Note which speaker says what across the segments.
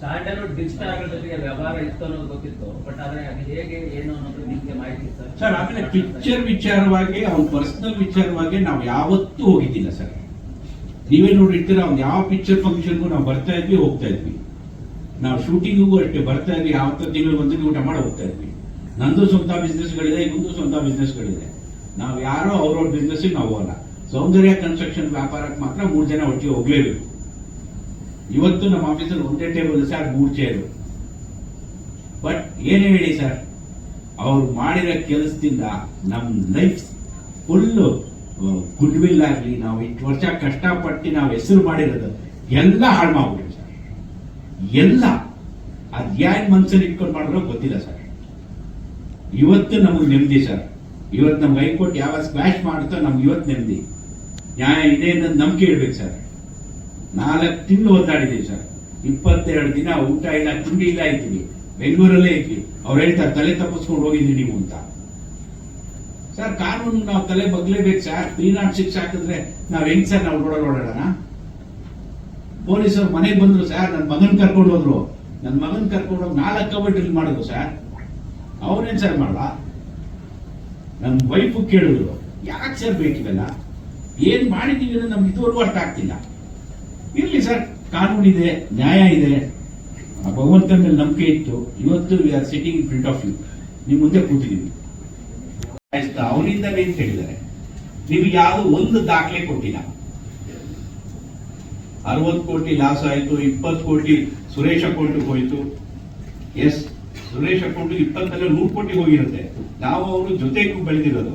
Speaker 1: Sandalwood digital ಜೊತೆಗೆ ವ್ಯವಹಾರ ಇತ್ತು ಅನ್ನೋದು ಗೊತ್ತಿತ್ತು. ಬಟ್ ಆದ್ರೆ ಅದು ಹೇಗೆ, ಏನು ಅನ್ನೋದು ನಿಮ್ಗೆ ಮಾಹಿತಿ ಸರ್?
Speaker 2: ಆಮೇಲೆ ಪಿಕ್ಚರ್ ವಿಚಾರವಾಗಿ, ಅವ್ನ ಪರ್ಸನಲ್ ವಿಚಾರವಾಗಿ ನಾವು ಯಾವತ್ತೂ ಹೋಗಿದ್ದಿಲ್ಲ ಸರ್. ನೀವೇ ನೋಡಿರ್ತೀರ, ಅವ್ನು ಯಾವ ಪಿಕ್ಚರ್ ಫಂಕ್ಷನ್ಗೂ ನಾವು ಬರ್ತಾ ಇದ್ವಿ, ಹೋಗ್ತಾ ಇದ್ವಿ. ನಾವು ಶೂಟಿಂಗಿಗೂ ಅಷ್ಟೇ ಬರ್ತಾ ಇದ್ವಿ, ಯಾವತ್ತ ತಿಂಗಳು ಒಂದು ಊಟ ಮಾಡಿ ಹೋಗ್ತಾ ಇದ್ವಿ. ನಂದು ಸ್ವಂತ ಬಿಸ್ನೆಸ್ಗಳಿದೆ ಇವಂದು ಸ್ವಂತ ಬಿಸ್ನೆಸ್ಗಳಿದೆ ನಾವು ಯಾರೋ ಅವ್ರವ್ರ ಬಿಸ್ನೆಸ್ಸಿಗೆ ನಾವು ಹೋಗಲ್ಲ. ಸೌಂದರ್ಯ ಕನ್ಸ್ಟ್ರಕ್ಷನ್ ವ್ಯಾಪಾರಕ್ಕೆ ಮಾತ್ರ ಮೂರು ಜನ ಒಟ್ಟಿಗೆ ಹೋಗ್ಲೇಬೇಕು. ಇವತ್ತು ನಮ್ಮ ಆಫೀಸಲ್ಲಿ ಒಂದೇ ಟೇಬಲ್ ಸರ್ ಮೂರು ಚೇರು ಬಟ್ ಏನೇ ಹೇಳಿ ಸರ್ ಅವ್ರು ಮಾಡಿರೋ ಕೆಲಸದಿಂದ ನಮ್ಮ ಲೈಫ್ ಫುಲ್ಲು ಗುಡ್ ವಿಲ್ ಆಗಲಿ, ನಾವು ಇಷ್ಟು ವರ್ಷ ಕಷ್ಟಪಟ್ಟು ನಾವು ಹೆಸರು ಮಾಡಿರೋದು ಎಲ್ಲ ಹಾಳು ಮಾಡ್ಬಿಟ್ರು ಸರ್ ಎಲ್ಲ. ಅದು ಯಾನ್ ಮನ್ಸಲ್ಲಿ ಇಟ್ಕೊಂಡು ಮಾಡಿದ್ರೋ ಗೊತ್ತಿಲ್ಲ ಸರ್ ಇವತ್ತು ನಮಗೆ ನೆಮ್ಮದಿ ಸರ್ ಇವತ್ತು ನಮ್ಗೆ ಹೈಕೋರ್ಟ್ ಯಾವ ಸ್ಕ್ವಾಶ್ ಮಾಡುತ್ತೋ ನಮ್ಗೆ ಇವತ್ತು ನೆಮ್ಮದಿ. ನ್ಯಾಯ ಇದೆ ಅನ್ನೋದು ನಂಬಿಕೆ ಇಡ್ಬೇಕು ಸರ್ ನಾಲ್ಕು ತಿಂಗಳು ಒದ್ದಾಡಿದ್ದೀವಿ ಸರ್. ಇಪ್ಪತ್ತೆರಡು ದಿನ ಊಟ ಇಲ್ಲ, ತಿಂಡಿ ಇಲ್ಲ ಇದ್ದೀವಿ ಬೆಂಗಳೂರಲ್ಲೇ ಇದ್ವಿ. ಅವ್ರು ಹೇಳ್ತಾರೆ, ತಲೆ ತಪ್ಪಿಸ್ಕೊಂಡು ಹೋಗಿದ್ದೀವಿ ನೀವು ಅಂತ. ಸರ್, ಕಾನೂನು ನಾವು ತಲೆ ಬಗ್ಲೇಬೇಕು ಸರ್. ತ್ರೀ ನಾಟ್ ಸಿಕ್ಸ್ ಹಾಕಿದ್ರೆ ನಾವು ಹೆಂಗ್ ಸರ್ ನಾವು ರೋಡಲ್ಲಿ ಓಡಾಡೋಣ ಪೊಲೀಸರು ಮನೆಗೆ ಬಂದ್ರು ಸರ್ ನನ್ನ ಮಗನ್ ಕರ್ಕೊಂಡು ಹೋದ್ರು. ನನ್ನ ಮಗನ್ ಕರ್ಕೊಂಡು ಹೋಗಿ ನಾಲ್ಕು ಕಬಡ್ ಡ್ರಿಲ್ ಮಾಡಿದ್ರು ಸರ್. ಅವ್ರೇನ್ ಸರ್ ಮಾಡಲ್ಲ ನನ್ನ ವೈಫು ಕೇಳಿದ್ರು, ಯಾಕೆ ಸರ್ ಬೇಕಿವೆಲ್ಲ ಏನ್ ಮಾಡಿದೀವಿ ನಮ್ಗೆ ಇದುವರೆಗೂ ಅರ್ಥ ಆಗ್ತಿಲ್ಲ. ಇರ್ಲಿ ಸರ್ ಕಾನೂನು ಇದೆ ನ್ಯಾಯ ಇದೆ. ಭಗವಂತನ ಮೇಲೆ ನಂಬಿಕೆ ಇತ್ತು. ಇವತ್ತು we are sitting in front of you ನಿಮ್ಮ ಮುಂದೆ ಕೂತಿದ್ದೀವಿ ಅವನಿಂದ ಅವನಿಂದಲೇ ಕೇಳಿದ್ದಾರೆ. ನಿಮ್ಗೆ ಯಾವುದು ಒಂದು ದಾಖಲೆ ಕೊಟ್ಟಿಲ್ಲ. ಅರವತ್ತು ಕೋಟಿ ಲಾಸ್ ಆಯ್ತು, ಇಪ್ಪತ್ತು ಕೋಟಿ ಸುರೇಶ್ ಅಕೌಂಟ್ ಹೋಯ್ತು. ಎಸ್ ಸುರೇಶ್ ಅಕೌಂಟ್ ಇಪ್ಪತ್ತಲ್ಲ ನೂರು ಕೋಟಿ ಹೋಗಿರುತ್ತೆ. ನಾವು ಅವರು ಜೊತೆಗೂ ಬೆಳೆದಿರೋದು.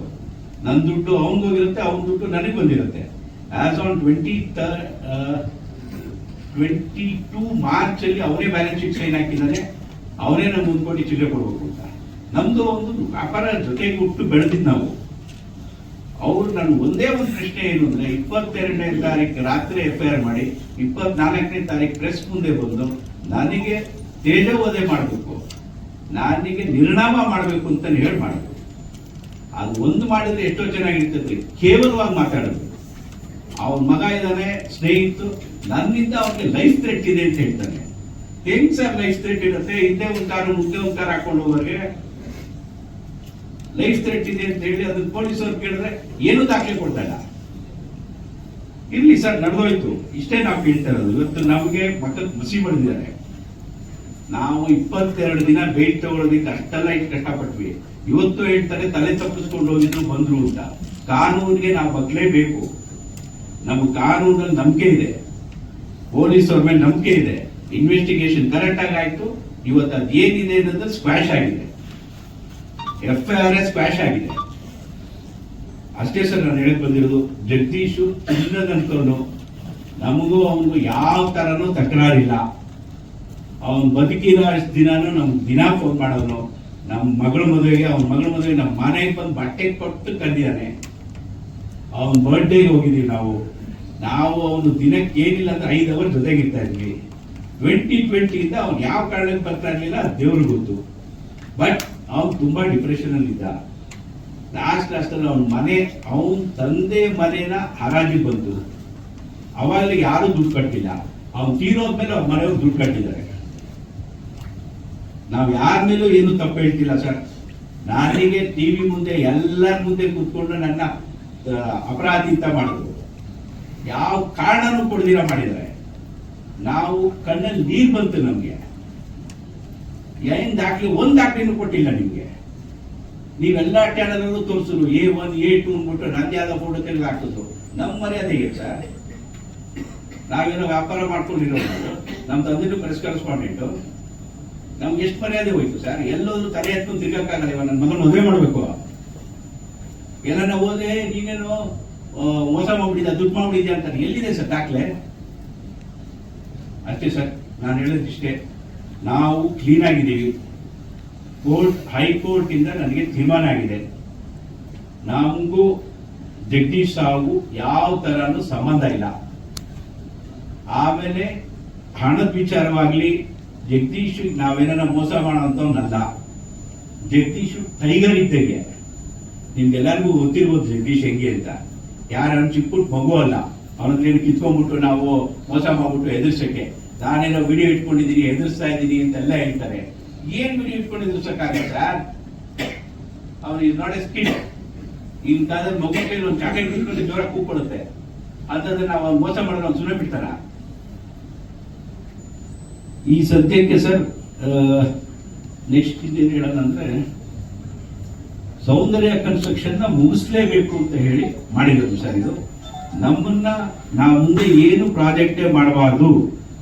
Speaker 2: ನನ್ನ ದುಡ್ಡು ಅವನಿಗೆ ಹೋಗಿರುತ್ತೆ, ಅವನ ದುಡ್ಡು ನನಗೆ ಬಂದಿರುತ್ತೆ. As on twenty twenty two March ಅಲ್ಲಿ ಅವರೇ ಬ್ಯಾಲೆನ್ಸ್ ಶೀಟ್ ಸೈನ್ ಹಾಕಿದ್ದಾರೆ. ಅವರೇ ನಮ್ಗೆ ಒಂದು ಕೋಟಿ ಚಿಲ್ಲರೆ ಕೊಡ್ಬೇಕು ಅಂತ. ನಮ್ದು ಒಂದು ವ್ಯಾಪಾರ ಜೊತೆಗೆ ಹುಟ್ಟು ಬೆಳೆದಿದ್ದು ನಾವು. ಅವರು ನಾನು ಒಂದೇ ಒಂದು ಪ್ರಶ್ನೆ ಏನು ಅಂದ್ರೆ, ಇಪ್ಪತ್ತೆರಡನೇ ತಾರೀಕು ರಾತ್ರಿ ಎಫ್ ಮಾಡಿ, ಇಪ್ಪತ್ನಾಲ್ಕನೇ ತಾರೀಕು ಪ್ರೆಸ್ ಮುಂದೆ ಬಂದು, ನನಗೆ ತೇಜವೋದೆ ಮಾಡಬೇಕು. ನನಗೆ ನಿರ್ಣಾಮ ಮಾಡಬೇಕು ಅಂತ ಹೇಳಿ ಮಾಡಬೇಕು ಅದು ಒಂದು ಮಾಡಿದ್ರೆ ಎಷ್ಟೋ ಚೆನ್ನಾಗಿರ್ತದೆ. ಕೇವಲವಾಗಿ ಮಾತಾಡೋದು. ಅವನ ಮಗ ಇದ್ದಾನೆ ಸ್ನೇಹಿತು ನನ್ನಿಂದ ಅವನಿಗೆ ಲೈಫ್ ಥ್ರೆಟ್ ಇದೆ ಅಂತ ಹೇಳ್ತಾನೆ. ಹೆಂಗ್ ಸರ್ ಲೈಫ್ ಥ್ರೆಟ್ ಇರುತ್ತೆ? ಹಿಂದೆ ಒಂದು ಕಾರು ಮುಂದೆ ಒಂದು ಹಾಕೊಂಡು ಹೋಗೋರಿಗೆ ಲೈಫ್ ಥ್ರೆಟ್ ಇದೆ ಅಂತ ಹೇಳಿ ಅದನ್ನ ಪೊಲೀಸರು ಕೇಳಿದ್ರೆ ಏನು ದಾಖಲೆ ಕೊಡ್ತಾ ಇಲ್ಲ. ಇರ್ಲಿ ಸರ್, ನಡೆದೋಯ್ತು. ಇಷ್ಟೇ ನಾವು ಕೇಳ್ತಾ ಇರೋದು. ಇವತ್ತು ನಮಗೆ ಮಕ್ಕಳು ಮುಸಿ ಬಂದಿದ್ದಾರೆ ನಾವು ಇಪ್ಪತ್ತೆರಡು ದಿನ ಬೇಟ್ ತಗೊಳ್ಳೋದಕ್ಕೆ ಅಷ್ಟೆಲ್ಲ ಇಷ್ಟು ಕಷ್ಟಪಟ್ವಿ. ಇವತ್ತು ಹೇಳ್ತಾರೆ, ತಲೆ ತಪ್ಪಿಸ್ಕೊಂಡು ಹೋಗಿದ್ರು, ಬಂದ್ರು ಅಂತ. ಕಾನೂನಿಗೆ ನಾವು ಬಗ್ಲೇಬೇಕು. ನಮ್ಗೆ ಕಾನೂನಲ್ಲಿ ನಂಬಿಕೆ ಇದೆ. ಪೊಲೀಸ್ ಅವ್ರ ಮೇಲೆ ನಂಬಿಕೆ ಇದೆ. ಇನ್ವೆಸ್ಟಿಗೇಷನ್ ಕರೆಕ್ಟ್ ಆಗಿ ಆಯ್ತು. ಇವತ್ತು ಅದೇನಿದೆ ಅನ್ನೋದು ಸ್ಕ್ವಾಶ್ ಆಗಿದೆ. ಎಫ್ ಐ ಆರ್ ಸ್ಕ್ವಾಶ್ ಆಗಿದೆ. ಅಷ್ಟೇ ಸರ್ ನಾನು ಹೇಳಕ್ ಬಂದಿರೋದು, ಜಗದೀಶು ಚಿನ್ನದಂತವನು. ನಮಗೂ ಅವನಿಗೂ ಯಾವ ತರನೂ ತಕರಾರಿಲ್ಲ. ಅವನ್ ಬದುಕಿರೋ ಅಷ್ಟು ದಿನಾನು ನಮ್ಗೆ ದಿನ ಫೋನ್ ಮಾಡೋನು. ನಮ್ಮ ಮಗಳ ಮದುವೆಗೆ, ಅವನ ಮಗಳ ಮದುವೆಗೆ ನಮ್ಮ ಮನೆಗೆ ಬಂದು ಬಟ್ಟೆ ಕೊಟ್ಟು ಕರೆದಿದ್ದಾನೆ. ಅವನ ಬರ್ಡೇಗೆ ಹೋಗಿದೀವಿ ನಾವು. ನಾವು ಅವನು ದಿನಕ್ಕೆ ಏನಿಲ್ಲ ಅಂದ್ರೆ ಐದು ಅವರ್ ಜೊತೆಗಿರ್ತಾ ಇದ್ವಿ. ಟ್ವೆಂಟಿ ಟ್ವೆಂಟಿಯಿಂದ ಅವ್ನು ಯಾವ ಕಾರಣಕ್ಕೆ ಬರ್ತಾ ಇರ್ಲಿಲ್ಲ ದೇವ್ರಿಗೆ ಗೊತ್ತು. ಬಟ್ ಅವ್ನು ತುಂಬಾ ಡಿಪ್ರೆಷನ್ ಅಲ್ಲಿ ಇದ್ದ. ಲಾಸ್ಟ್ ಲಾಸ್ಟಲ್ಲಿ ಅವನ ಮನೆ, ಅವನ ತಂದೆ ಮನೇನ ಹರಾಜಿಗೆ ಬಂತು. ಅವಾಗ ಯಾರು ದುಡ್ಡು ಕಟ್ಟಿಲ್ಲ ಅವ್ನು ತೀರೋದ್ಮೇಲೆ ಅವ್ನ ಮನೆಯವ್ರು ದುಡ್ಡು ಕಟ್ಟಿದ್ದಾರೆ. ನಾವು ಯಾರ ಮೇಲೂ ಏನು ತಪ್ಪು ಹೇಳ್ತಿಲ್ಲ ಸರ್. ನನಗೆ ಟಿವಿ ಮುಂದೆ ಎಲ್ಲರ ಮುಂದೆ ಕೂತ್ಕೊಂಡು ನನ್ನ ಅಪರಾಧಿ ಅಂತ ಮಾಡಿದ್ರು ಯಾವ ಕಾರಣನೂ ಕೊಡದಿರ ಮಾಡಿದರೆ ನಾವು ಕಣ್ಣಲ್ಲಿ ನೀರು ಬಂತು ನಮ್ಗೆ. ಏನ್ ದಾಖಲೆ, ಒಂದ್ ದಾಖಲೆನೂ ಕೊಟ್ಟಿಲ್ಲ ನಿಮ್ಗೆ. ನೀವೆಲ್ಲ ಚಾನಲಲ್ಲೂ ತೋರಿಸಿದ್ರು ಎ ಒನ್, ಎ ಟು ಅಂದ್ಬಿಟ್ಟು ನಂದೇ ಆದ ಫೋಟೋ ತೆಗೆದು ಹಾಕಿದ್ರು ಮರ್ಯಾದೆ ಹೇಗೆ ಸರ್. ನಾವೇನೋ ವ್ಯಾಪಾರ ಮಾಡ್ಕೊಂಡಿರೋದು ನಮ್ಮ ತಂದೆನೂ ಪ್ರೆಸ್ ಕರೆಸ್ಪಾಂಡೆಂಟು ನಮ್ಗೆ ಎಷ್ಟು ಮರ್ಯಾದೆ ಹೋಯ್ತು ಸರ್? ಎಲ್ಲೋದ್ರು ತಲೆ ಎತ್ಕೊಂಡು ತಿರ್ಗಕ್ಕಾಗಲ್ಲ ನನ್ನ ಮಗನ ಮದುವೆ ಮಾಡಬೇಕು. ಎಲ್ಲನ ಹೋದೆ ನೀನೇನು ಮೋಸ ಮಾಡ್ಬಿಟ್ಟಿದ್ಯಾ, ದುಡ್ಡು ಮಾಡ್ಬಿಟ್ಟಿದ್ಯಾ ಅಂತ ಎಲ್ಲಿದೆ ಸರ್ ದಾಖಲೆ? ಅಷ್ಟೇ ಸರ್, ನಾನು ಹೇಳೋದಿಷ್ಟೇ ನಾವು ಕ್ಲೀನ್ ಆಗಿದ್ದೀವಿ. ಕೋರ್ಟ್ ಹೈಕೋರ್ಟ್ ಇಂದ ನನಗೆ ತೀರ್ಮಾನ ಆಗಿದೆ. ನಮಗೂ ಜಗದೀಶ್ ಸಾವು ಯಾವ ತರನು ಸಂಬಂಧ ಇಲ್ಲ. ಆಮೇಲೆ ಹಣದ ವಿಚಾರವಾಗಲಿ, ಜಗದೀಶ್ ನಾವೇನ ಮೋಸ ಮಾಡೋಂಥವ್ನಲ್ಲ. ಜಗದೀಶ್ ಟೈಗರ್ ಇದ್ದಂಗೆ. ನಿಮ್ಗೆಲ್ಲರಿಗೂ ಗೊತ್ತಿರ್ಬೋದು ಜಗದೀಶ್ ಹೆಂಗೆ ಅಂತ. ಯಾರು ಚಿಕ್ಕ ಪುಟ್ಟ ಮಗು ಅಲ್ಲ. ಅವನ ಹತ್ರ ಏನು ಕಿತ್ಕೊಂಡ್ಬಿಟ್ಟು ನಾವು ಮೋಸ ಮಾಡ್ಬಿಟ್ಟು ಎದುರ್ಸಕ್ಕೆ ನಾನೇನೋ ವಿಡಿಯೋ ಇಟ್ಕೊಂಡಿದ್ದೀನಿ ಎದುರಿಸ್ತಾ ಇದ್ದೀನಿ ಅಂತೆಲ್ಲ ಹೇಳ್ತಾರೆ. ಏನ್ ವಿಡಿಯೋ ಇಟ್ಕೊಂಡು ಸರ್ಕಾರ sir? Is not a skid ಕಾಲದಲ್ಲಿ ಮಗು ಕೈಲಿ ಒಂದು ಚಾಕ್ಲೇಟ್ ಇಟ್ಕೊಂಡು ಜೋರ ಕೂಕೊಳುತ್ತೆ ಅಂತಂದ್ರೆ ನಾವು ಅವ್ರು ಮೋಸ ಮಾಡಿದ್ರೆ ಅವ್ನು ಸುಮ್ಮನೆ ಬಿಡ್ತಾರ? ಈ ಸದ್ಯಕ್ಕೆ ಸರ್ ನೆಕ್ಸ್ಟ್ ಇನ್ನೇನು ಹೇಳೋಣ ಅಂದ್ರೆ ಸೌಂದರ್ಯ ಕನ್ಸ್ಟ್ರಕ್ಷನ್ನ ಮುಗಿಸ್ಲೇಬೇಕು ಅಂತ ಹೇಳಿ ಮಾಡಿದ್ರು ಸರ್ ಇದು. ನಮ್ಮನ್ನ ನಾವು ಮುಂದೆ ಏನು ಪ್ರಾಜೆಕ್ಟೇ ಮಾಡಬಾರ್ದು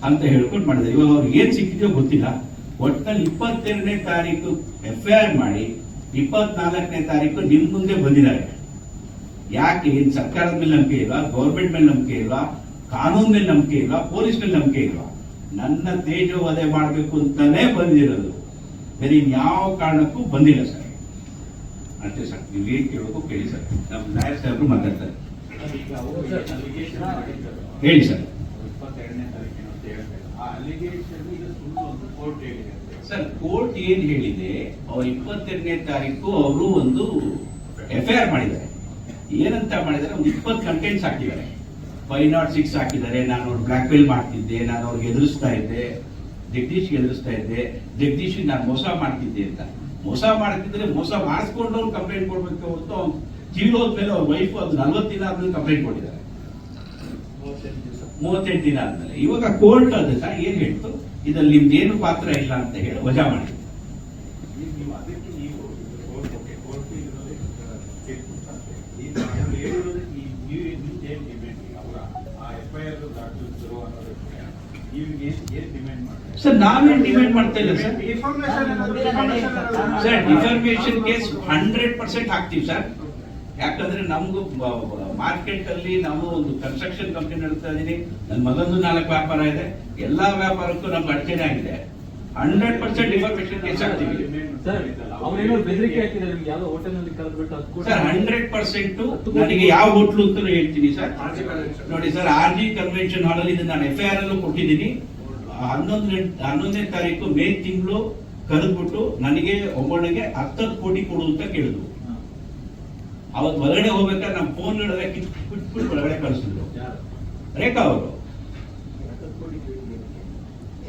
Speaker 2: ಅಂತ ಹೇಳ್ಕೊಂಡು ಮಾಡಿದೆ ಇವಾಗ ಅವ್ರಿಗೆ ಏನು ಸಿಕ್ಕಿದೆಯೋ ಗೊತ್ತಿಲ್ಲ. ಒಟ್ಟಲ್ಲಿ ಇಪ್ಪತ್ತೆರಡನೇ ತಾರೀಕು ಎಫ್ ಐ ಮಾಡಿ ಇಪ್ಪತ್ನಾಲ್ಕನೇ ತಾರೀಕು ನಿಮ್ಮ ಮುಂದೆ ಬಂದಿದ್ದಾರೆ. ಯಾಕೆ? ಏನು ಸರ್ಕಾರದ ಮೇಲೆ ನಂಬಿಕೆ ಇಲ್ವಾ? ಗೌರ್ಮೆಂಟ್ ಮೇಲೆ ನಂಬಿಕೆ ಇಲ್ವಾ? ಕಾನೂನು ಮೇಲೆ ನಂಬಿಕೆ ಇಲ್ವಾ? ಪೊಲೀಸ್ ಮೇಲೆ ನಂಬಿಕೆ ಇಲ್ವಾ? ನನ್ನ ತೇಜೋವಧೆ ಮಾಡಬೇಕು ಅಂತಾನೆ ಬಂದಿರೋದು. ಬೇರೆ ಇನ್ಯಾವ ಕಾರಣಕ್ಕೂ ಬಂದಿಲ್ಲ ಸರ್. ಅಷ್ಟೇ ಸರ್. ನೀವು ಏನು ಕೇಳಬೇಕು ಕೇಳಿ ಸರ್. ನಮ್ಮ ನಾಯರ್ ಸಾಹೇಬರು ಮಾತಾಡ್ತಾರೆ. ಹೇಳಿ ಸರ್.
Speaker 3: ಅಂತ ಅಂತ
Speaker 2: ಸರ್, ಕೋರ್ಟ್ ಏನ್ ಹೇಳಿದೆ, ಅವ್ರ ಇಪ್ಪತ್ತೆರಡನೇ ತಾರೀಕು ಅವರು ಒಂದು ಎಫ್ ಐ ಆರ್ ಮಾಡಿದ್ದಾರೆ. ಏನಂತ ಮಾಡಿದ್ದಾರೆ? ಒಂದು ಇಪ್ಪತ್ತು ಕಂಟೆಂಟ್ಸ್ ಹಾಕಿದ್ದಾರೆ. ಫೈವ್ ನಾಟ್ ಸಿಕ್ಸ್ ಹಾಕಿದ್ದಾರೆ. ನಾನು ಅವ್ರು ಬ್ಲಾಕ್ ಮೇಲ್ ಮಾಡ್ತಿದ್ದೆ, ನಾನು ಅವ್ರಿಗೆ ಎದುರಿಸ್ತಾ ಇದ್ದೆ, ಜಗದೀಶ್ಗೆ ಎದುರಿಸ್ತಾ ಇದ್ದೆ ಜಗದೀಶ್ ನಾನು ಮೋಸ ಮಾಡ್ತಿದ್ದೆ ಅಂತ. ಮೋಸ ಮಾಡ್ತಿದ್ರೆ ಮೋಸ ಮಾಡಿಸ್ಕೊಂಡು ಕಂಪ್ಲೇಂಟ್ ಕೊಡ್ಬೇಕು ಹೊರತು ಜೀವ ಹೋದ್ಮೇಲೆ ಅವ್ರ ವೈಫ್ ಅದು ನಲ್ವತ್ತು ದಿನ ಆದ್ಮೇಲೆ ಕಂಪ್ಲೇಂಟ್ ಕೊಟ್ಟಿದ್ದಾರೆ. ಮೂವತ್ತೆಂಟು ದಿನ ಆದ್ಮೇಲೆ. ಇವಾಗ ಕೋರ್ಟ್ ಅದನ್ನ ಏನ್ ಹೇಳ್ತು? ಇದ್ರಲ್ಲಿ ನಿಮ್ದೇನು ಪಾತ್ರ ಇಲ್ಲ ಅಂತ ಹೇಳಿ ವಜಾ ಮಾಡಿ
Speaker 3: ಈಗ ನೀವು ಅದಕ್ಕೆ ನೀವು ಕೋರ್ಟ್ ಓಕೆ ಕೋರ್ಟ್ ಇದರಲ್ಲಿ ತೀರ್ಪು ಕೊಡ್ತಾರೆ. ಈಗ ಅವ್ರು ಹೇಳಿರೋದು ಈ ನೀವು ನಿಮ್ದು ಏನ್ ಡಿಮ್ಯಾಂಡ್ ಈಗ ಅವರ ಆ ಎಫ್ ಐ ಆರ್ ದಾಖಲಿಸಿದ್ರು ಅನ್ನೋದಕ್ಕೆ ನೀವು ಏನ್ ಏನ್ ಡಿಮ್ಯಾಂಡ್ ಮಾಡ್ತಾರೆ
Speaker 2: ಸರ್ ನಾವೇನ್ ಡಿಮ್ಯಾಂಡ್ ಮಾಡ್ತಾ ಇಲ್ಲ sir?
Speaker 3: Information
Speaker 2: sir defamation case hundred percent ಹಾಕ್ತೀವಿ ಸರ್. ಯಾಕಂದ್ರೆ ನಮ್ಗೂ ಮಾರ್ಕೆಟ್ ಅಲ್ಲಿ ನಾವು ಒಂದು ಕನ್ಸ್ಟ್ರಕ್ಷನ್ ಕಂಪನಿ ನಡೆಸ್ತಾ ಇದೀನಿ. ನನ್ನ ಮಗಂದು ನಾಲ್ಕು ವ್ಯಾಪಾರ ಇದೆ. ಎಲ್ಲಾ ವ್ಯಾಪಾರಕ್ಕೂ ನಮ್ಗೆ ಅಡಚಣೆ ಆಗಿದೆ. ಹಂಡ್ರೆಡ್ ಪರ್ಸೆಂಟ್ ಇನ್ಫಾರ್ಮೇಶನ್ ಹೆಚ್ಚಾಗ್ತೀವಿ ಹಾಕ್ತೀವಿ
Speaker 4: ಸರ್
Speaker 2: ಹಂಡ್ರೆಡ್ ಪರ್ಸೆಂಟ್ ನನಗೆ ಯಾವ ಹೋಟ್ಲು ಅಂತ ಹೇಳ್ತೀನಿ ಸರ್ ನೋಡಿ sir R G convention hall ಅಲ್ಲಿ ಇದನ್ನ ನಾನು ಎಫ್ ಐ ಆರ್ ಅಲ್ಲೂ ಕೊಟ್ಟಿದ್ದೀನಿ ಹನ್ನೊಂದು ಹನ್ನೊಂದನೇ ತಾರೀಕು ಮೇ ತಿಂಗಳು ಕರೆದ್ಬಿಟ್ಟು ನನಗೆ ಒಬ್ಬಳಿಗೆ ಹತ್ತತ್ತು ಕೋಟಿ ಕೊಡು ಅಂತ ಕೇಳಿದ್ರು. ಅವತ್ತು ಹೊರಗಡೆ ಹೋಗ್ಬೇಕಾದ್ರೆ ನಮ್ಮ ಫೋನ್ ಹೇಳಿದ್ರೆ ಕಿಟ್ಬಿಟ್ಟು ಒಳಗಡೆ ಕಳಿಸಿದ್ರು
Speaker 4: ಯಾರು?
Speaker 2: ರೇಖಾ ಅವರು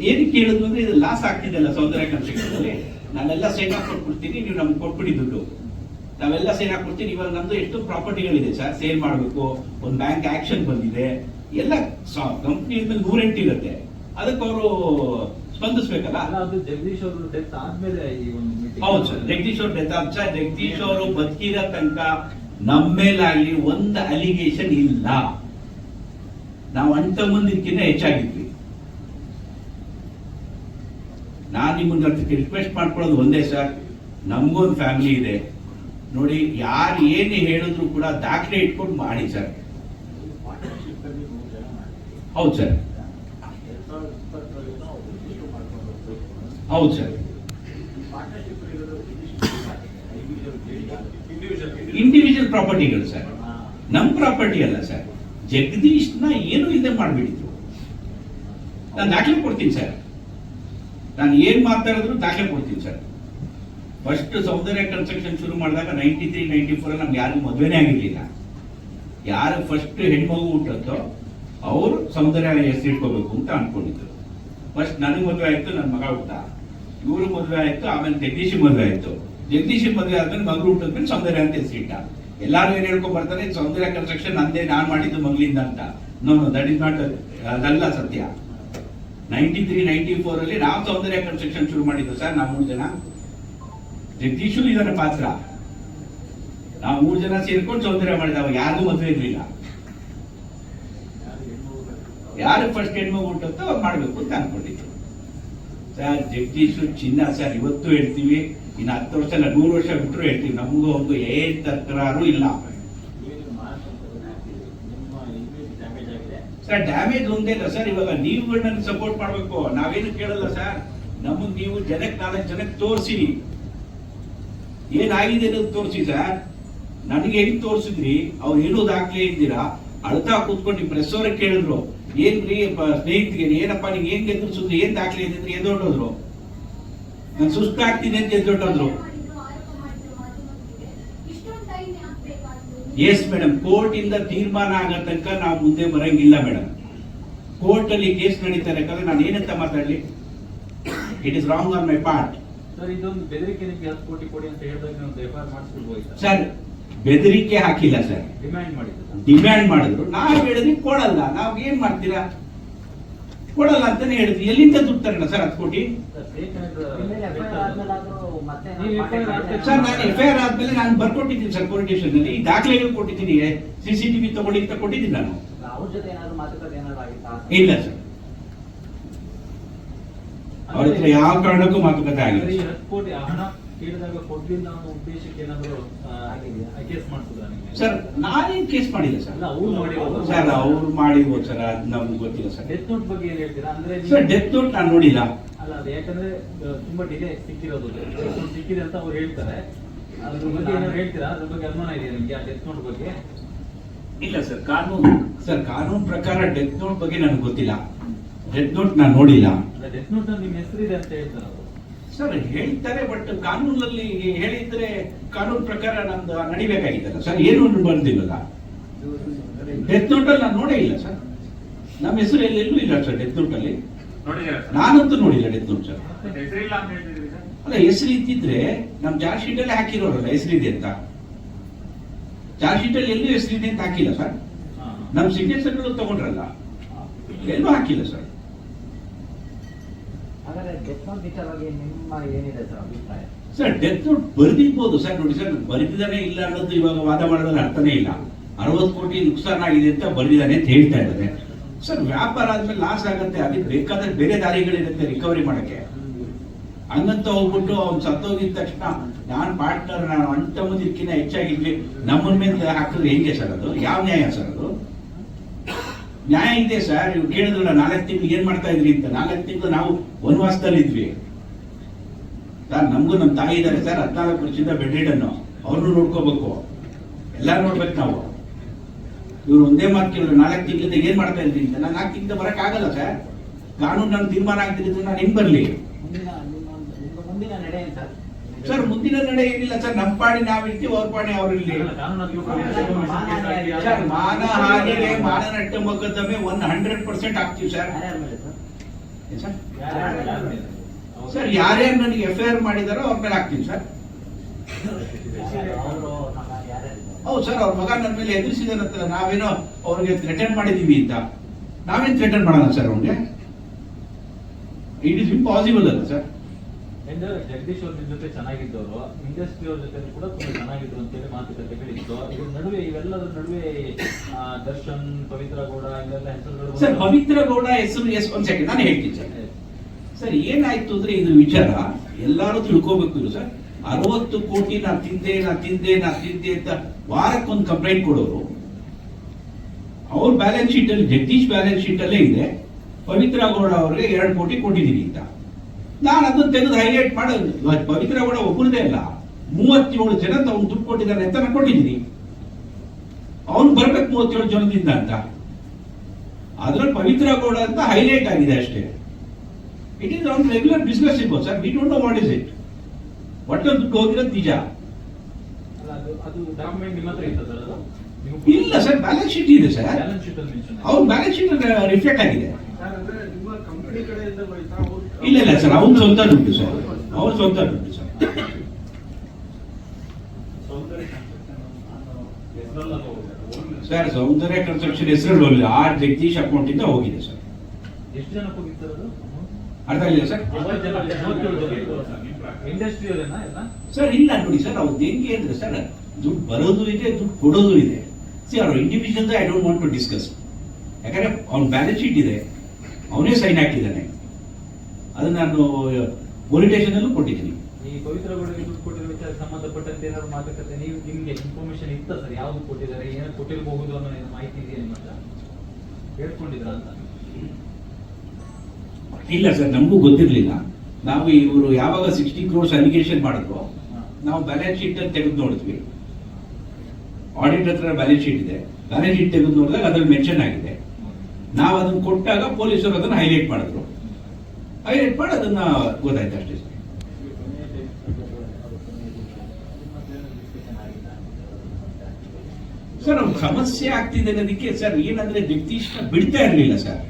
Speaker 2: ಏನಕ್ಕೆ ಕೇಳಿದ್ರು ಅಂದ್ರೆ ಇದು ಲಾಸ್ ಆಗ್ತಿದೆ ಅಲ್ಲ ಸೌಂದರ್ಯ ಕನ್ಸ್ಟ್ರಕ್ಷನ್ ನಾವೆಲ್ಲ ನಾನೆಲ್ಲ ಸೈನ್ ಹಾಕಿ ಕೊಟ್ಬಿಡ್ತೀನಿ ನೀವು ನಮ್ಗೆ ಕೊಟ್ಬಿಡಿ ದುಡ್ಡು. ನಾವೆಲ್ಲ ಸೇಲ್ ಹಾಕ್ಬಿಡ್ತೀನಿ ಇವಾಗ ನಮ್ದು ಎಷ್ಟು ಪ್ರಾಪರ್ಟಿಗಳಿದೆ ಸರ್? ಸೇಲ್ ಮಾಡಬೇಕು ಒಂದು ಬ್ಯಾಂಕ್ ಆಕ್ಷನ್ ಬಂದಿದೆ. ಎಲ್ಲ ಕಂಪ್ನಿ ನೂರೆಂಟು ಇರುತ್ತೆ. ಅದಕ್ಕೆ ಅವರು ಸ್ಪಂದಿಸ್ಬೇಕಲ್ಲ?
Speaker 4: ಜಗದೀಶ್ ಅವರು ಡೆತ್ ಆದ್ಮೇಲೆ
Speaker 2: ಹೌದು ಸರ್ ಜಗದೀಶ್ ಅವ್ರ ಡೆತ್ ಆದ್ ಜಗದೀಶ್ ಅವರು ಬದುಕಿರೋ ತನಕ ನಮ್ಮ ಮೇಲಾಗ್ಲಿ ಒಂದು ಅಲಿಗೇಷನ್ ಇಲ್ಲ. ನಾವು ಅಂಟ ಮುಂದಿನಕಿಂತ ಹೆಚ್ಚಾಗಿದ್ವಿ. ನಾನು ನಿಮ್ಮನ್ನ ರಿಕ್ವೆಸ್ಟ್ ಮಾಡ್ಕೊಳ್ಳೋದು ಒಂದೇ ಸರ್ ನಮಗೊಂದು ಫ್ಯಾಮಿಲಿ ಇದೆ. ನೋಡಿ, ಯಾರು ಏನು ಹೇಳಿದ್ರು ಕೂಡ ದಾಖಲೆ ಇಟ್ಕೊಂಡು ಮಾಡಿ ಸರ್ ಹೌದು ಸರ್ ಹೌದು ಸರ್
Speaker 3: ಇಂಡಿವಿಜುವಲ್
Speaker 2: ಪ್ರಾಪರ್ಟಿಗಳು ಸರ್ ನಮ್ಮ ಪ್ರಾಪರ್ಟಿ ಅಲ್ಲ ಸರ್ ಜಗದೀಶ್ನ ಏನು ಇಲ್ಲದೆ ಮಾಡಿಬಿಟ್ಟಿದ್ರು. ನಾನು ದಾಖಲೆ ಕೊಡ್ತೀನಿ ಸರ್ ನಾನು ಏನು ಮಾತಾಡಿದ್ರು ದಾಖಲೆ ಕೊಡ್ತೀನಿ ಸರ್. ಫಸ್ಟ್ ಸೌಂದರ್ಯ ಕನ್ಸ್ಟ್ರಕ್ಷನ್ ಶುರು ಮಾಡಿದಾಗ ನೈಂಟಿ ತ್ರೀ ನೈಂಟಿ ಫೋರ್ ನಮ್ಗೆ ಯಾರಿಗೂ ಮದುವೆನೇ ಆಗಿರಲಿಲ್ಲ. ಯಾರು ಫಸ್ಟ್ ಹೆಣ್ಮಗು ಹುಟ್ಟತ್ತೋ ಅವರು ಸೌಂದರ್ಯ ಹೆಸರಿಟ್ಕೋಬೇಕು ಅಂತ ಅನ್ಕೊಂಡಿದ್ರು. ಫಸ್ಟ್ ನನಗೆ ಮದುವೆ ಆಯ್ತು ನನ್ನ ಮಗ ಹುಟ್ಟ. ಇವರು ಮದುವೆ ಆಯ್ತು, ಆಮೇಲೆ ಜಗದೀಶ್ ಮದುವೆ ಆಯ್ತು. ಜಗದೀಶ್ ಮದುವೆ ಆದ್ಮೇಲೆ ಮಗು ಹುಟ್ಟಿದ್ಮೇಲೆ ಸೌಂದರ್ಯ ಅಂತ ಹೆಸರಿಟ್ಟ ಎಲ್ಲಾರು ಏನ್ ಹೇಳ್ಕೊಂಡ್ ಬರ್ತಾರೆ ಸೌಂದರ್ಯ ಕನ್ಸ್ಟ್ರಕ್ಷನ್ ನಂದೇ, ನಾನ್ ಮಾಡಿದ್ದು ಮಗಳಿಂದ ಅಂತ. ನೋ ದಟ್ ಇಸ್ ನಾಟ್ ಅದಲ್ಲ ಸತ್ಯ. ನೈಂಟಿ ತ್ರೀ ನೈಂಟಿ ಫೋರ್ ಅಲ್ಲಿ ನಾವು ಸೌಂದರ್ಯ ಕನ್ಸ್ಟ್ರಕ್ಷನ್ ಶುರು ಮಾಡಿದ್ದು ಸರ್ ನಾವು ಮೂರು ಜನ. ಜಗದೀಶು ಇದರ ಪಾತ್ರ. ನಾವು ಮೂರು ಜನ ಸೇರ್ಕೊಂಡು ಸೌಂದರ್ಯ ಮಾಡಿದವ ಯಾರಿಗೂ ಮದುವೆ ಇರಲಿಲ್ಲ. ಯಾರು ಫಸ್ಟ್ ಹೆಣ್ಮಗು ಹುಟ್ಟುತ್ತೋ ಅವ್ರು ಮಾಡಬೇಕು ಅಂತ ಅನ್ಕೊಂಡಿದ್ರು. ಸರ್, ಜಗದೀಶು ಚಿನ್ನ ಸರ್, ಇವತ್ತು ಹೇಳ್ತೀವಿ. ಇನ್ನು ಹತ್ತು ವರ್ಷ ಅಲ್ಲ ನೂರು ವರ್ಷ ಬಿಟ್ಟರು ಹೇಳ್ತೀವಿ. ನಮಗೂ ಒಂದು ಏನ್ ತಕರಾರು ಇಲ್ಲ
Speaker 3: ನಿಮ್ಮ ಇಮೇಜ್ ಡ್ಯಾಮೇಜ್ ಆಗಿದೆ
Speaker 2: ಸರ್ ಡ್ಯಾಮೇಜ್ ಒಂದೇ ಇಲ್ಲ ಸರ್. ಇವಾಗ ನೀವು ನನಗೆ ಸಪೋರ್ಟ್ ಮಾಡಬೇಕು. ನಾವೇನು ಕೇಳಲ್ಲ ಸರ್. ನಮಗ್ ನೀವು ಜನಕ್ಕೆ ನಾಲ್ಕು ಜನಕ್ಕೆ ತೋರಿಸಿ. ಏನಾಗಿದೆ ಅನ್ನೋದು ತೋರಿಸಿ ಸರ್. ನನಗೆ ಹೆಂಗ್ ತೋರಿಸಿದ್ರಿ? ಅವ್ರು ಏನೋ ದಾಖಲೆ ಇದ್ದೀರಾ? ಅಳ್ತಾ ಕೂತ್ಕೊಂಡು ಪ್ರೆಸ್ ಅವ್ರಿಗೆ ಕೇಳಿದ್ರು. ಏನ್ರಿ ಸ್ನೇಹಿತರಿಗೆ ಏನಪ್ಪ, ನೀವು ಏನ್ ಎದುರಿಸಿದ್ರು? ಏನ್ ದಾಖಲೆ ಇದೆ ಅಂದ್ರೆ ಎದ್ದೊಟ್ಟೋದ್ರು ನಾನು ಸುಸ್ತಾಗ್ತೀನಿ ಅಂತ ಎದ್ದೊಟ್ಟೋದ್ರು ಎಸ್ ಮೇಡಮ್ ಕೋರ್ಟ್ ಇಂದ ತೀರ್ಮಾನ ಆಗೋ ತನಕ ನಾವು ಮುಂದೆ ಬರಂಗಿಲ್ಲ ಮೇಡಮ್ ಕೋರ್ಟ್ ಅಲ್ಲಿ ಕೇಸ್ ನಡೀತಾ ಇರಕಂದ್ರೆ ನಾನು ಏನಂತ ಮಾತಾಡಲಿ? It is wrong on my part
Speaker 4: sir ಇದೊಂದು ಬೆದರಿಕೆ ನಿಮ್ಗೆ ಹತ್ತು ಕೋಟಿ ಕೊಡಿ ಅಂತ ಹೇಳಿದಾಗ
Speaker 2: ಸರ್ ಬೆದರಿಕೆ ಹಾಕಿಲ್ಲ ಸರ್
Speaker 4: ಡಿಮ್ಯಾಂಡ್ ಮಾಡಿದ್ರು
Speaker 2: ಡಿಮ್ಯಾಂಡ್ ಮಾಡಿದ್ರು. ನಾವು ಹೇಳಿದ್ರೆ ಕೊಡಲ್ಲ. ನಾವು ಏನ್ ಮಾಡ್ತೀರಾ? ಕೊಡಲ್ಲ ಅಂತಾನೆ ಹೇಳಿದ್ವಿ. ಎಲ್ಲಿಂದ ದುಡ್ಡು ತರೋಣ ಸರ್ ಹತ್ತು ಕೋಟಿ?
Speaker 4: ಸರ್,
Speaker 2: ನಾನು ಎಫ್ ಐ ಆರ್ ಆದ್ಮೇಲೆ ನಾನು ಬರ್ಕೊಟ್ಟಿದ್ದೀನಿ ಸರ್ ಪೊಲೀಸ್ ಸ್ಟೇಷನ್ನಲ್ಲಿ ಈ ದಾಖಲೆಗಳು ಕೊಟ್ಟಿದ್ದೀನಿ. ಸಿ ಸಿ ಟಿವಿ ತಗೊಳ್ಳಿ ಅಂತ ಕೊಟ್ಟಿದ್ದೀನಿ ನಾನು.
Speaker 5: ಅವ್ರ ಜೊತೆ ಏನಾದ್ರು ಮಾತುಕತೆ ಏನಾದ್ರು ಆಗಿತ್ತಾ?
Speaker 2: ಇಲ್ಲ ಸರ್. ಅವ್ರ ಹತ್ರ ಯಾವ ಕಾರಣಕ್ಕೂ ಮಾತುಕತೆ ಆಗಿಲ್ಲ
Speaker 4: ಸರ್, ಹಣ ಕೇಳಿದಾಗ ಕೊಡ್ಲಿಲ್ಲ ಅನ್ನೋ ಉದ್ದೇಶಕ್ಕೆ ಏನಾದ್ರು ಕೇಸ್ ಮಾಡಿಸಿದ್ರ ನಿಮಗೆ?
Speaker 2: ಸರ್ ನಾನೇನ್ ಕೇಸ್ ಮಾಡಿಲ್ಲ ಸರ್.
Speaker 4: ಅವ್ರು ಮಾಡಿ
Speaker 2: ಸರ್ ಅವ್ರು ಮಾಡಿರ್ಬೋದು ಸರ್ ಅದ್ ನಮ್ಗೆ ಗೊತ್ತಿಲ್ಲ ಸರ್.
Speaker 4: ಡೆತ್ ನೋಟ್ ಬಗ್ಗೆ ಏನ್ ಹೇಳ್ತೀರಾ? ಅಂದ್ರೆ
Speaker 2: ಸರ್ ಡೆತ್ ನೋಟ್ ನಾನು ನೋಡಿಲ್ಲ.
Speaker 4: ಅದು ಯಾಕಂದ್ರೆ ತುಂಬಾ ಡಿಲೇ ಸಿಕ್ಕಿರೋದು ಸಿಕ್ಕಿದೆ ಅಂತ ಅವ್ರು ಹೇಳ್ತಾರೆ. ಅದ್ರ ಬಗ್ಗೆ ಏನಾದ್ರು ಹೇಳ್ತೀರಾ? ಅದ್ರ ಬಗ್ಗೆ ಅನುಮಾನ ಇದೆಯಾ ನಿಮ್ಗೆ ಆ ಡೆತ್ ನೋಟ್ ಬಗ್ಗೆ?
Speaker 2: ಇಲ್ಲ ಸರ್ ಕಾನೂನು ಸರ್ ಕಾನೂನು ಪ್ರಕಾರ ಡೆತ್ ನೋಟ್ ಬಗ್ಗೆ ನನಗೆ ಗೊತ್ತಿಲ್ಲ. ಡೆತ್ ನೋಟ್ ನಾನು ನೋಡಿಲ್ಲ.
Speaker 4: ಡೆತ್ ನೋಟ್ ನಿಮ್ಮ ಹೆಸರಿದೆ ಅಂತ ಹೇಳ್ತಾರೆ
Speaker 2: ಸರ್ ಹೇಳ್ತಾರೆ ಬಟ್ ಕಾನೂನಲ್ಲಿ ಹೇಳಿದ್ರೆ ಕಾನೂನು ಪ್ರಕಾರ ನಮ್ದು ನಡಿಬೇಕಾಗಿತ್ತಲ್ಲ ಸರ್ ಏನು ಬಂದಿಲ್ಲ ಡೆತ್ ನೋಟ್ ಅಲ್ಲಿ ನಾನು ನೋಡೇ ಇಲ್ಲ ಸರ್ ನಮ್ಮ ಹೆಸರು ಎಲ್ಲೆಲ್ಲೂ ಇಲ್ಲ ಸರ್ ಡೆತ್ ನೋಟ್ ಅಲ್ಲಿ. ನಾನಂತೂ ನೋಡಿಲ್ಲ ಡೆತ್ ನೋಟ್ ಸರ್
Speaker 3: ಹೆಸರಿಲ್ಲ ಅಂತ ಹೇಳ್ತಿದ್ರಿ ಸರ್
Speaker 2: ಅಲ್ಲ ಹೆಸರು ಇದ್ದಿದ್ರೆ ನಮ್ ಚಾರ್ಜ್ ಶೀಟ್ ಅಲ್ಲಿ ಹಾಕಿರೋರಲ್ಲ ಹೆಸರಿದೆ ಅಂತ. ಚಾರ್ಜ್ ಶೀಟ್ ಅಲ್ಲಿ ಎಲ್ಲೂ ಹೆಸರಿದೆ ಅಂತ ಹಾಕಿಲ್ಲ ಸರ್ ನಮ್ ಸಿಗ್ನೇಚರ್ಗಳು ತಗೊಂಡ್ರಲ್ಲ. ಎಲ್ಲೂ ಹಾಕಿಲ್ಲ ಸರ್
Speaker 5: ಸರ್ ಅಭಿಪ್ರಾಯ?
Speaker 2: ಸರ್ ಡೆತ್ ನೋಟ್ ಬರ್ದಿರ್ಬೋದು. ಸರ್ ನೋಡಿ ಸರ್ ಬರೆದಿದ್ದಾನೆ ಇಲ್ಲ ಅನ್ನೋದು ಇವಾಗ ವಾದ ಮಾಡೋದ್ರ ಅರ್ಥನೇ ಇಲ್ಲ. ಅರವತ್ತು ಕೋಟಿ ನುಕ್ಸಾನ್ ಆಗಿದೆ ಅಂತ ಬರೆದಿದ್ದಾನೆ ಅಂತ ಹೇಳ್ತಾ ಇದ್ದಾರೆ ಸರ್, ವ್ಯಾಪಾರ ಆದ್ಮೇಲೆ ಲಾಸ್ ಆಗತ್ತೆ. ಅದಕ್ಕೆ ಬೇಕಾದ್ರೆ ಬೇರೆ ದಾರಿಗಳಿರುತ್ತೆ ರಿಕವರಿ ಮಾಡಕ್ಕೆ. ಹಂಗಂತ ಹೋಗ್ಬಿಟ್ಟು ಅವ್ನು ಸತ್ತೋಗಿದ ತಕ್ಷಣ, ನಾನು ಪಾರ್ಟ್ನರ್ ನಾನು ಅಂಟ ಮುಂದಿಕ್ಕಿನ್ನ ಹೆಚ್ಚಾಗಿದ್ವಿ ನಮ್ಮನ್ ಮೇಲೆ ಹಾಕಿದ್ರೆ ಹೆಂಗೆ ಸರ್ ಅದು? ಯಾವ ನ್ಯಾಯ ಸರ್ ಅದು? ನ್ಯಾಯ ಇದೆ ಸರ್. ನೀವು ಕೇಳಿದ್ರಲ್ಲ ನಾಲ್ಕು ತಿಂಗಳು ಏನ್ ಮಾಡ್ತಾ ಇದ್ರಿ ಅಂತ. ನಾಲ್ಕು ತಿಂಗಳು ನಾವು ವನವಾಸದಲ್ಲಿ ಇದ್ವಿ ಸರ್, ನಮಗೂ ನಮ್ಮ ತಾಯಿ ಇದ್ದಾರೆ ಸರ್. ಹದಿನಾಲ್ಕು ವರ್ಷದಿಂದ ಬೆಡ್ ರಿಡನ್ನು ಅವ್ರನ್ನೂ ನೋಡ್ಕೋಬೇಕು. ಎಲ್ಲ ನೋಡ್ಬೇಕು ನಾವು. ಇವ್ರು ಒಂದೇ ಮಾತು ಕೇಳಿದ್ರು ನಾಲ್ಕು ತಿಂಗಳಿಂದ ಏನ್ ಮಾಡ್ತಾ ಇದ್ರಿ ಅಂತ. ನಾನು ನಾಲ್ಕು ತಿಂಗಳಿಂದ ಬರಕ್ ಆಗಲ್ಲ ಸರ್. ಕಾನೂನು ನನ್ನ ತೀರ್ಮಾನ ಆಗ್ತಿದ್ರೆ ನಾನು ಹೆಂಗ್ ಬರ್ಲಿ?
Speaker 5: ಸರ್.
Speaker 2: ಸರ್ ಮುಂದಿನ ನಡೆ ಏನಿಲ್ಲ ಸರ್. ನಮ್ಮ ಪಾಡಿ ನಾವಿರ್ತೀವಿ ಅವ್ರ ಪಾಡಿ ಅವ್ರಿರ್ಲಿ ಸರ್ ಮಾನ ಹಾಗೆ ಮೊಕದ್ದಮೆ ಒನ್ ಹಂಡ್ರೆಡ್ ಪರ್ಸೆಂಟ್ ಆಗ್ತೀವಿ ಸರ್.
Speaker 5: ಸರ್?
Speaker 2: ಏನ್ ಸರ್? ಸರ್ ಯಾರ್ಯಾರು ನನಗೆ ಎಫ್ ಐ ಆರ್ ಮಾಡಿದಾರೋ ಅವ್ರ ಮೇಲೆ ಹಾಕ್ತೀನಿ ಸರ್. ಹೌದು ಸರ್ ಅವ್ರ ಮಗ ನನ್ನ ಮೇಲೆ ಎದುರಿಸಿದಾನಂತಲ್ಲ ನಾವೇನೋ ಅವ್ರಿಗೆ ಥ್ರೆಟನ್ ಮಾಡಿದೀವಿ ಅಂತ. ನಾವೇನ್ ಥ್ರೆಟನ್ ಮಾಡೋಣ ಸರ್ ಅವ್ನಿಗೆ? ಇಟ್ ಇಸ್ ಇಂಪಾಸಿಬಲ್ ಅಲ್ಲ ಸರ್.
Speaker 4: ಜಗದೀಶ್ ಅವ್ರ ಜೊತೆ ಚೆನ್ನಾಗಿದ್ದವರು ಇಂಡಸ್ಟ್ರಿ ಅವ್ರ ಜೊತೆ ಕೂಡ ತುಂಬಾ ಚೆನ್ನಾಗಿದ್ರು ಅಂತೇಳಿ ಮಾತುಕತೆಗಳಿತ್ತು ಇದ್ರ ನಡುವೆ ಇವೆಲ್ಲದರ ನಡುವೆ ದರ್ಶನ್ ಪವಿತ್ರ ಗೌಡ ಇವೆಲ್ಲ ಹೆಸರುಗಳು
Speaker 2: ಸರ್ ಪವಿತ್ರ ಗೌಡ ಹೆಸರು ಎಸ್ ಒಂದ್ ಸೆಕೆಂಡ್ ನಾನು ಹೇಳ್ತೀನಿ ಸರ್. ಸರ್ ಏನಾಯ್ತು ಅಂದ್ರೆ ಇದ್ರ ವಿಚಾರ ಎಲ್ಲಾರು ತಿಳ್ಕೋಬೇಕು ಸರ್. ಅರವತ್ತು ಕೋಟಿ ನಾ ತಿಂದೆ ನಾ ತಿಂದೆ ನಾ ತಿಂದೆ ಅಂತ ವಾರಕ್ಕೊಂದು ಕಂಪ್ಲೇಂಟ್ ಕೊಡೋರು. ಅವ್ರ ಬ್ಯಾಲೆನ್ಸ್ ಶೀಟ್ ಅಲ್ಲಿ, ಜಗದೀಶ್ ಬ್ಯಾಲೆನ್ಸ್ ಶೀಟ್ ಅಲ್ಲೇ ಇದೆ. ಪವಿತ್ರ ಗೌಡ ಅವ್ರಿಗೆ ಎರಡು ಕೋಟಿ ಕೊಟ್ಟಿದ್ದೀನಿ ಅಂತ. ನಾನು ಅದನ್ನ ತೆಗೆದು ಹೈಲೈಟ್ ಮಾಡೋದು ಪವಿತ್ರ ಗೌಡ ಒಬ್ಬರದೇ ಅಲ್ಲ, ಮೂವತ್ತೇಳು ಜನ ಅವ್ನು ದುಡ್ಡು ಕೊಟ್ಟಿದ್ದಾರೆ ಅಂತ ನಾನು ಕೊಟ್ಟಿದ್ದೀನಿ ಅವ್ನು ಬರ್ಬೇಕು ಮೂವತ್ತೇಳು ಜನದಿಂದ ಅಂತ. ಅದ್ರಲ್ಲಿ ಪವಿತ್ರ ಗೌಡ ಅಂತ ಹೈಲೈಟ್ ಆಗಿದೆ ಅಷ್ಟೇ. It is on regular business ಇರ್ಬೋದು sir we don't know what is it ಒಟ್ಟು ದುಡ್ಡು ಹೋಗಿರೋದು ನಿಜ
Speaker 4: ಅದು ಅದು ಡಾಕ್ಯುಮೆಂಟ್ ನಿಮ್ಮ ಹತ್ರ ಇತ್ತ ಸರ್ ಅದು? ನೀವು
Speaker 2: ಇಲ್ಲ ಸರ್ ಬ್ಯಾಲೆನ್ಸ್ ಶೀಟ್ ಇದೆ ಸರ್.
Speaker 4: ಬ್ಯಾಲೆನ್ಸ್ ಶೀಟ್ ಅಲ್ಲಿ ಮೆನ್ಷನ್
Speaker 2: ಅವ್ರ ಬ್ಯಾಲೆನ್ಸ್ ಶೀಟ್ ರಿಫ್ಲೆಕ್ಟ್ ಆಗಿದೆ.
Speaker 3: ಸರ್ ಅಂದ್ರೆ ನಿಮ್ಮ ಕಂಪನಿ ಕಡೆಯಿಂದ ಹೋಯ್ತಾ ಅವ್ರು-
Speaker 2: ಇಲ್ಲ ಇಲ್ಲ ಸರ್ ಅವ್ನ ಸ್ವಂತ ದುಡ್ಡು ಸರ್. ಅವ್ರ ಸ್ವಂತ ದುಡ್ಡು ಸರ್. ಸರ್ ಸೌಂದರ್ಯ ಕನ್ಸ್ಟ್ರಕ್ಷನ್ ಹೆಸರು ಆ ಜಗದೀಶ್ ಅಕೌಂಟ್ ಇಂದ ಹೋಗಿದೆ ಸರ್.
Speaker 4: ಎಷ್ಟು ಜನ ಹೋಗಿತ್ತು
Speaker 2: ಅರ್ಥ ಇಲ್ಲ ಸರ್? ಸರ್ ಇಲ್ಲ ನೋಡಿ ಸರ್ ಅವ್ರದ್ದು ಹೆಂಗೆ ಅಂದ್ರೆ ಸರ್ ದುಡ್ಡು ಬರೋದು ಇದೆ ದುಡ್ಡು ಕೊಡೋದು ಇದೆ. ಸಿ ಅವ್ರ individual I don't want to discuss ಯಾಕಂದ್ರೆ ಅವ್ನ ಬ್ಯಾಲೆನ್ಸ್ ಶೀಟ್ ಇದೆ. ಅವನೇ ಸೈನ್ ಹಾಕಿದ್ದಾನೆ. ಅದನ್ನ ನಾನು ಪೊಲೀಸ್ ಸ್ಟೇಷನಲ್ಲೂ ಕೊಟ್ಟಿದ್ದೀನಿ.
Speaker 4: ಈ ಪವಿತ್ರ ಗೌಡರಿಗೆ ದುಡ್ಡು ಕೊಟ್ಟಿರೋ ವಿಚಾರ ಸಂಬಂಧಪಟ್ಟಂತೆ ಏನಾದ್ರು ಮಾತುಕತೆ ನೀವು ನಿಮ್ಗೆ ಇನ್ಫಾರ್ಮೇಷನ್ ಇತ್ತ ಸರ್ ಯಾವ್ದು ಕೊಟ್ಟಿದ್ದಾರೆ? ಏನೋ ಕೊಟ್ಟಿರಬಹುದು ಅನ್ನೋ ಏನ್ ಮಾಹಿತಿ ಇದೆಯಾ ನಿಮ್ಮ ಹತ್ರ? ಹೇಳ್ಕೊಂಡಿದ್ರ ಅಂತ?
Speaker 2: ಇಲ್ಲ ಸರ್ ನಮಗೂ ಗೊತ್ತಿರಲಿಲ್ಲ. ನಾವು ಇವರು ಯಾವಾಗ ಸಿಕ್ಸ್ಟಿ ಕ್ರೋರ್ಸ್ ಅಲಿಗೇಷನ್ ಮಾಡಿದ್ರು ನಾವು ಬ್ಯಾಲೆನ್ಸ್ ಶೀಟ್ ತೆಗೆದು ನೋಡಿದ್ವಿ. ಆಡಿಟ್ ಹತ್ರ ಬ್ಯಾಲೆನ್ಸ್ ಶೀಟ್ ಇದೆ. ಬ್ಯಾಲೆನ್ಸ್ ಶೀಟ್ ತೆಗೆದು ನೋಡಿದಾಗ ಅದ್ರಲ್ಲಿ ಮೆನ್ಷನ್ ಆಗಿದೆ. ನಾವು ಅದನ್ನ ಕೊಟ್ಟಾಗ ಪೊಲೀಸರು ಅದನ್ನ ಹೈಲೈಟ್ ಮಾಡಿದ್ರು. ಹೈಲೈಟ್ ಮಾಡಿ ಅದನ್ನ ಗೊತ್ತಾಯ್ತು ಅಷ್ಟೇ. ಸರ್ ಸಮಸ್ಯೆ ಆಗ್ತಿದೆ ಅನ್ನೋದಕ್ಕೆ ಸರ್, ಏನಂದ್ರೆ ಜಗದೀಶ್ನ ಬಿಡ್ತಾ ಇರಲಿಲ್ಲ ಸರ್.